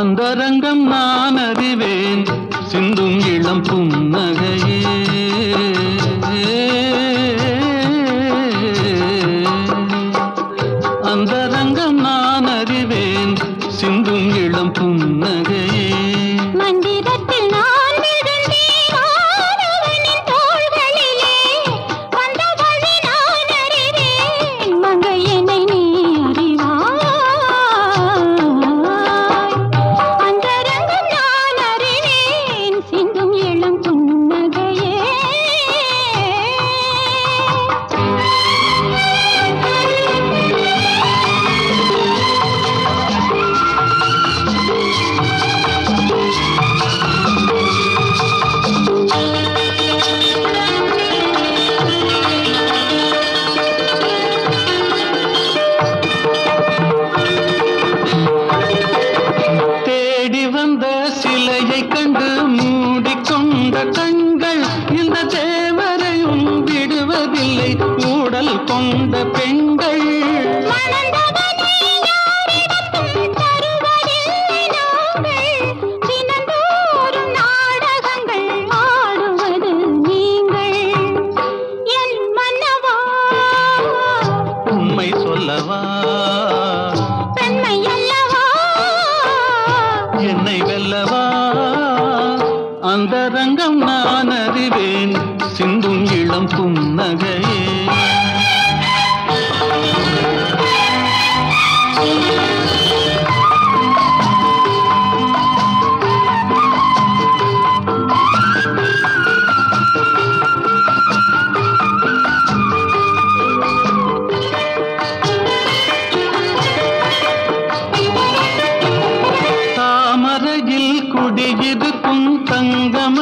அந்தரங்கம் நான் அறிவேன். சிந்தும் இளம் புன்னகையே கண்டு மூடிக்கொண்ட கண்கள் இந்த தேவரையும் விடுவதில்லை. ஊடல் கொண்ட அந்த ரங்கம் நான் அறிவேன் சிந்தும் இளம் புன்னகையே. அருகில் குடியிருக்கும் தங்கம